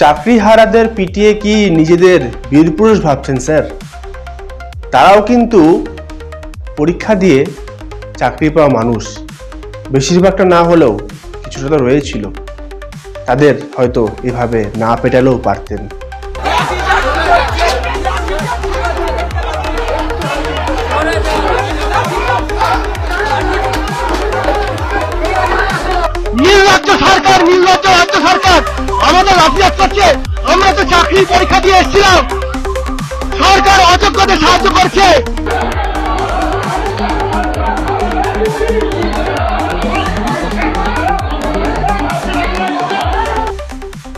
চাকরিহারাদের পিটিয়ে কি নিজেদের বীরপুরুষ ভাবছেন, স্যার? তারাও কিন্তু পরীক্ষা দিয়ে চাকরি পাওয়া মানুষ। বেশিরভাগটা না হলেও কিছুটা তো রয়েছিল। তাদের হয়তো এভাবে না পেটালেও পারতেন। সরকার, নির্লজ্জ রাজ্য সরকার! আমাদের অফিস করছে। আমরা তো চাকরির পরীক্ষা দিয়ে এসেছিলাম। সরকার অযোগ্যদের সাহায্য করছে।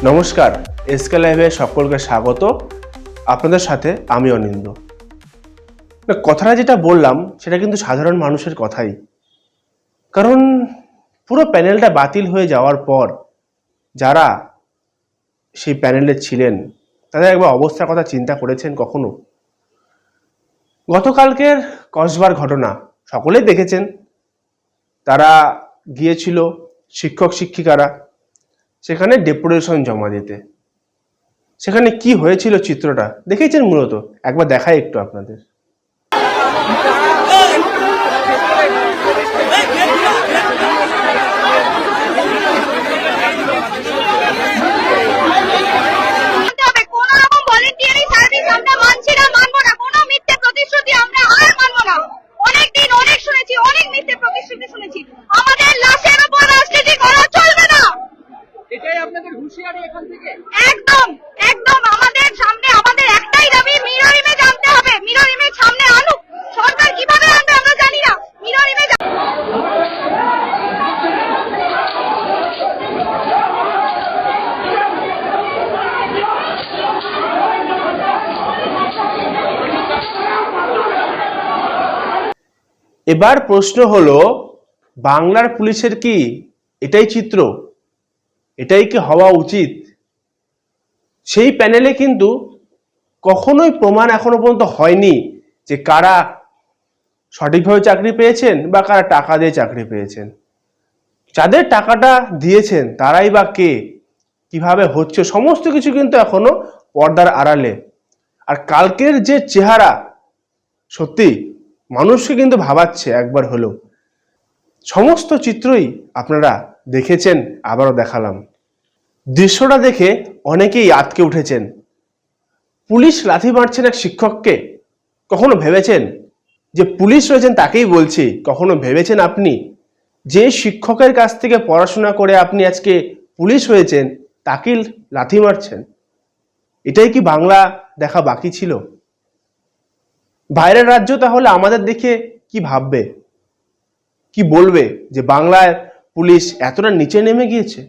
নমস্কার এসকে লাইভে সকলকে স্বাগত। আপনাদের সাথে আমি অনিন্দ কথাটা যেটা বললাম, সেটা কিন্তু সাধারণ মানুষের কথাই। কারণ পুরো প্যানেলটা বাতিল হয়ে যাওয়ার পর, যারা সেই প্যানেলে ছিলেন। তাদের একবার অবস্থার কথা চিন্তা করেছেন কখনো? গতকালকের কসবার ঘটনা সকলেই দেখেছেন। তারা গিয়েছিল শিক্ষক, শিক্ষিকারা, সেখানে ডেপুটেশন জমা দিতে। সেখানে কি হয়েছিল চিত্রটা দেখেছেন মূলত? একবার দেখাই একটু আপনাদের মানতে হবে কোনো রকম ভলেন্টিয়ারি সার্ভিস আমরা মানছি না মানবো না কোনো মিথ্যে প্রতিশ্রুতি আমরা আর মানবো না অনেক দিন অনেক শুনেছি অনেক মিথ্যে প্রতিশ্রুতি শুনেছি আমাদের লাশের উপর রাজনীতি করা চলবে না এটাই আপনাদের হুঁশিয়ারি এখান থেকে একদম একদম আমাদের সামনে আমাদের একটাই দাবি মিরর ইমেজ আনতে হবে মিরর ইমেজ সামনে আনুক সরকার কীভাবে আনবে আমরা জানি না মিরর ইমেজ এবার প্রশ্ন হলো, বাংলার পুলিশের কি এটাই চিত্র? এটাই কি হওয়া উচিত? সেই প্যানেলে কিন্তু কখনোই প্রমাণ এখনও পর্যন্ত হয়নি যে কারা সঠিকভাবে চাকরি পেয়েছেন বা কারা টাকা দিয়ে চাকরি পেয়েছেন। যাদের টাকাটা দিয়েছেন তারাই বা কে, কীভাবে হচ্ছে, সমস্ত কিছু কিন্তু এখনও পর্দার আড়ালে। আর কালকের যে চেহারা, সত্যি মানুষকে কিন্তু ভাবাচ্ছে একবার হলেও। সমস্ত চিত্রই আপনারা দেখেছেন, আবারও দেখালাম। দৃশ্যটা দেখে অনেকেই আটকে উঠেছেন। পুলিশ লাথি মারছেন এক শিক্ষককে। কখনো ভেবেছেন? যে পুলিশ রয়েছেন তাকেই বলছি, কখনো ভেবেছেন আপনি? যে শিক্ষকের কাছ থেকে পড়াশোনা করে আপনি আজকে পুলিশ হয়েছেন, তাকেই লাথি মারছেন। এটাই কি বাংলা দেখা বাকি ছিল? বাইরের রাজ্য তাহলে আমাদের দেখে কি ভাববে? কি বলবে যে বাংলায় পুলিশ এতটা নিচে নেমে গিয়েছে?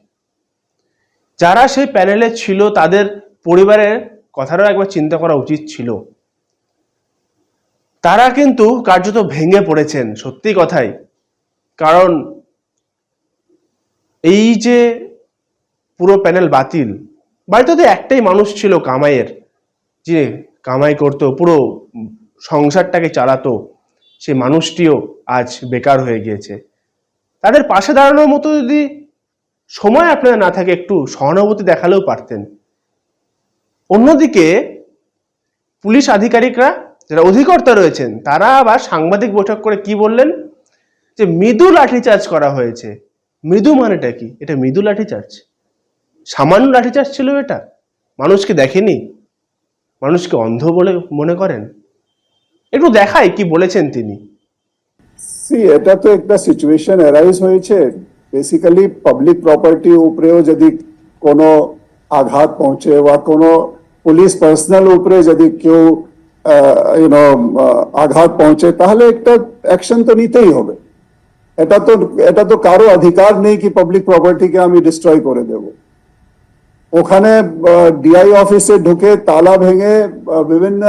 যারা সেই প্যানেলে ছিল তাদের পরিবারের কথাটাও একবার চিন্তা করা উচিত ছিল। তারা কিন্তু কার্যত ভেঙে পড়েছেন, সত্যি কথাই। কারণ এই যে পুরো প্যানেল বাতিল, বাড়িতে তো একটাই মানুষ ছিল কামাইয়ের, যে কামাই করতো, পুরো সংসারটাকে চালাতো, সে মানুষটিও আজ বেকার হয়ে গিয়েছে। তাদের পাশে দাঁড়ানোর মতো যদি সময় আপনাদের না থাকে, একটু সহানুভূতি দেখালেও পারতেন। অন্যদিকে, পুলিশ আধিকারিকরা যারা অধিকর্তা রয়েছেন, তারা আবার সাংবাদিক বৈঠক করে কি বললেন? যে মৃদু লাঠিচার্জ করা হয়েছে। মৃদু মানেটা কি? এটা মৃদু লাঠিচার্জ। সামান্য লাঠিচার্জ ছিল এটা। মানুষকে দেখেনি। মানুষকে অন্ধ বলে মনে করেন? একটু দেখাই কি বলেছেন তিনি। সি এটা তো একটা সিচুয়েশন অ্যারাইজ হয়েছে। বেসিক্যালি পাবলিক প্রপার্টি উপরেও যদি কোনো আঘাত পৌঁছে বা কোনো পুলিশ পার্সোনাল উপরে যদি কেউ ইউনো আঘাত পৌঁছে, তাহলে একটা অ্যাকশন তো নিতেই হবে। এটা তো এটা তো কারও অধিকার নেই কি পাবলিক প্রপার্টিকে আমি ডিস্ট্রয় করে দেব। ওখানে ডিআই অফিসে ঢুকে তালা ভেঙে বিভিন্ন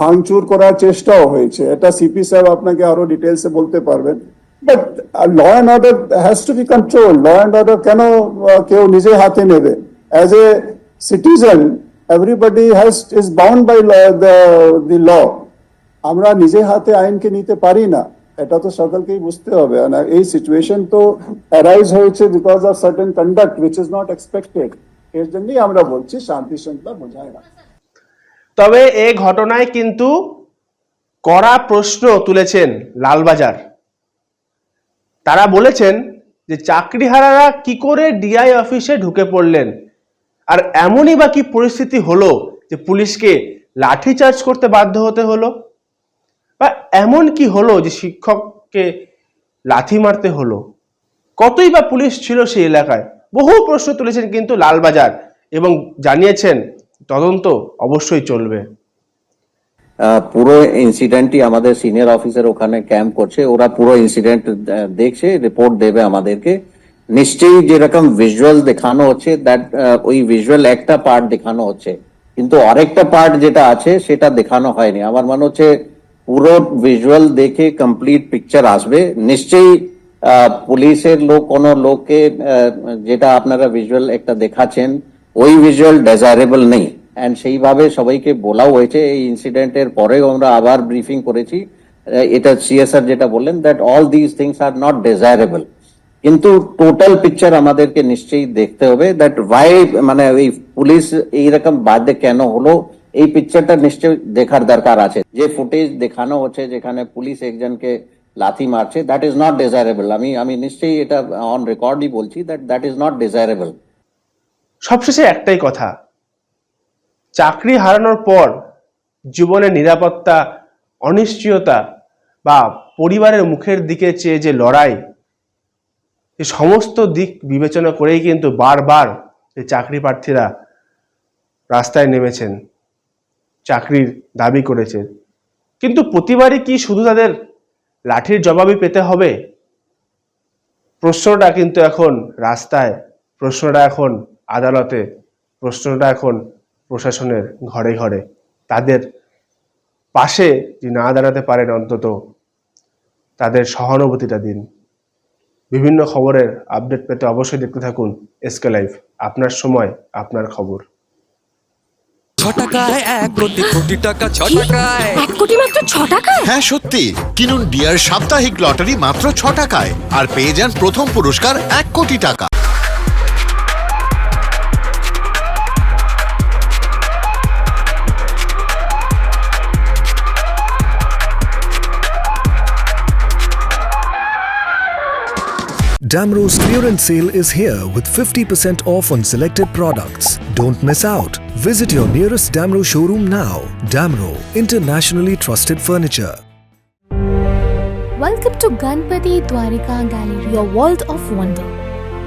ভাঙচুর করার চেষ্টাও হয়েছে। এটা সিপি সাহেব আপনাকে আরও ডিটেলসে বলতে পারবেন। But law and order has to be control law and order কেন কেউ নিজে হাতে নেবে? As a citizen everybody has is bound by the law আমরা নিজে হাতে আইনকে নিতে পারি না। এটা তো সকলকেই বুঝতে হবে। এই সিচুয়েশন তো অ্যারাইজ হয়েছে because of certain conduct which is not expected আমরা বলছি শান্তি শৃঙ্খলা বজায় তবে এ ঘটনায় কিন্তু কড়া প্রশ্ন তুলেছেন লালবাজার। তারা বলেছেন যে চাকরিহারারা কি করে ডিআই অফিসে ঢুকে পড়লেন আর এমনই বা কি পরিস্থিতি হলো যে পুলিশকে লাঠিচার্জ করতে বাধ্য হতে হলো বা এমন কি হলো যে শিক্ষককে লাথি মারতে হলো? কতই বা পুলিশ ছিল সেই এলাকায়? বহু প্রশ্ন তুলেছেন কিন্তু লালবাজার এবং জানিয়েছেন তদন্ত অবশ্যই চলবে। পুরো ইনসিডেন্টটি আমাদের সিনিয়র অফিসার ওখানে ক্যাম্প করছে। ওরা পুরো ইনসিডেন্ট দেখছে রিপোর্ট দেবে আমাদেরকে। নিশ্চয়ই যেরকম ভিজুয়াল দেখানো হচ্ছে দ্যাট ওই ভিজুয়াল একটা পার্ট দেখানো হচ্ছে। কিন্তু আরেকটা পার্ট যেটা আছে, সেটা দেখানো হয়নি। আমার মনে হচ্ছে পুরো ভিজুয়াল দেখে কমপ্লিট পিকচার আসবে। নিশ্চয়ই পুলিশের লোক, কোনো লোককে যেটা আপনারা ভিজুয়াল একটা দেখাচ্ছেন, ওই ভিজুয়াল ডেজারেবল নেই। অ্যান্ড সেইভাবে সবাইকে বলাও হয়েছে। এই ইনসিডেন্টের পরেও আমরা আবার ব্রিফিং করেছি। এটা সিএসআর যেটা বললেন that all this things are not desirable কিন্তু টোটাল পিকচার আমাদেরকে নিশ্চয়ই দেখতে হবে দ্যাট ওয়াই মানে এই পুলিশ এইরকম বাদে কেন হলো, এই পিকচারটা নিশ্চয়ই দেখার দরকার আছে। যে ফুটেজ দেখানো হচ্ছে, যেখানে পুলিশ একজনকে লাথি মারছে দ্যাট ইজ নট ডিজায়ারেবল আমি আমি নিশ্চয়ই এটা অন রেকর্ডই বলছি that that is not desirable সবশেষে একটাই কথা, চাকরি হারানোর পর জীবনের নিরাপত্তা, অনিশ্চয়তা বা পরিবারের মুখের দিকে চেয়ে যে লড়াই এই সমস্ত দিক বিবেচনা করেই কিন্তু বারবার এই চাকরি প্রার্থীরা রাস্তায় নেমেছেন, চাকরির দাবি করেছেন। কিন্তু প্রতিবারই কি শুধু তাদের লাঠির জবাবই পেতে হবে। প্রশ্নটা কিন্তু এখন রাস্তায়, প্রশ্নটা এখন আদালতে, প্রশ্নটা এখন প্রশাসনের ঘরে ঘরে। তাদের পাশে যে না দাঁড়াতে পারেন অন্তত, তাদের সহানুভূতিটা দিন। বিভিন্ন খবরের আপডেট পেতে অবশ্যই দেখতে থাকুন এসকে লাইভ। আপনার সময়, আপনার খবর। টাকায় এক কোটি কোটি টাকা ছ টাকায় এক কোটি মাত্র ছ টাকায় হ্যাঁ সত্যি। কিনুন ডিয়ার সাপ্তাহিক লটারি মাত্র ছ টাকায় আর পেয়ে যান প্রথম পুরস্কার এক কোটি টাকা। Damro's clearance sale is here with 50% off on selected products. Don't miss out. Visit your nearest Damro showroom now. Damro, internationally trusted furniture. Welcome to Ganpati Dwarika Gallery, your world of wonder,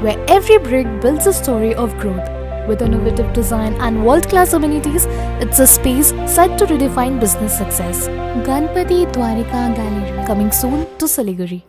where every brick builds a story of growth. With innovative design and world-class amenities, it's a space set to redefine business success. Ganpati Dwarika Gallery, coming soon to Siliguri.